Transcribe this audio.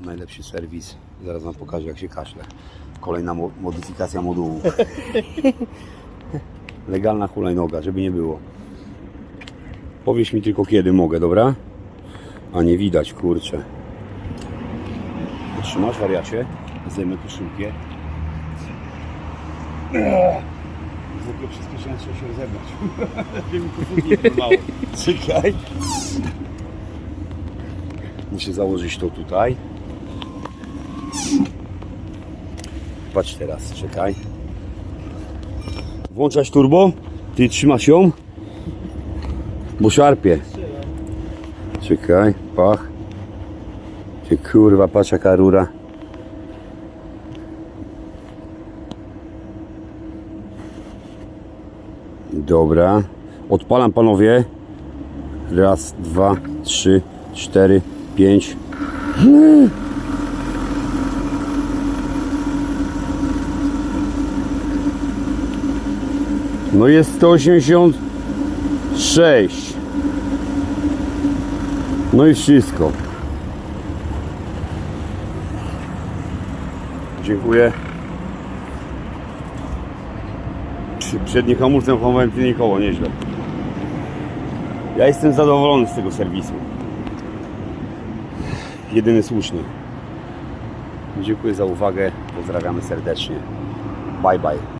Najlepszy serwis. Zaraz Wam pokażę jak się kaszle. Kolejna mo- modyfikacja modułu. Legalna hulajnoga, żeby nie było. Powiedz mi tylko kiedy mogę, dobra? A nie widać, kurczę. Trzymasz wariacie? Zdejmę koszulkę. Zwykle przyspieszenie trzeba się rozebrać. Żeby mi koszulki nie porwało. Czekaj. Muszę założyć to tutaj. Patrz teraz, czekaj. Włączać turbo? Ty trzymasz ją? Bo szarpie. Czekaj, pach. Ty kurwa, patrz jaka rura. Dobra. Odpalam panowie. Raz, dwa, trzy, cztery, pięć. No jest 186. No i wszystko. Dziękuję. Przednie hamulcem hamowałem tylnie koło, nieźle. Ja jestem zadowolony z tego serwisu. Jedyny słuszny. Dziękuję za uwagę. Pozdrawiamy serdecznie. Bye bye.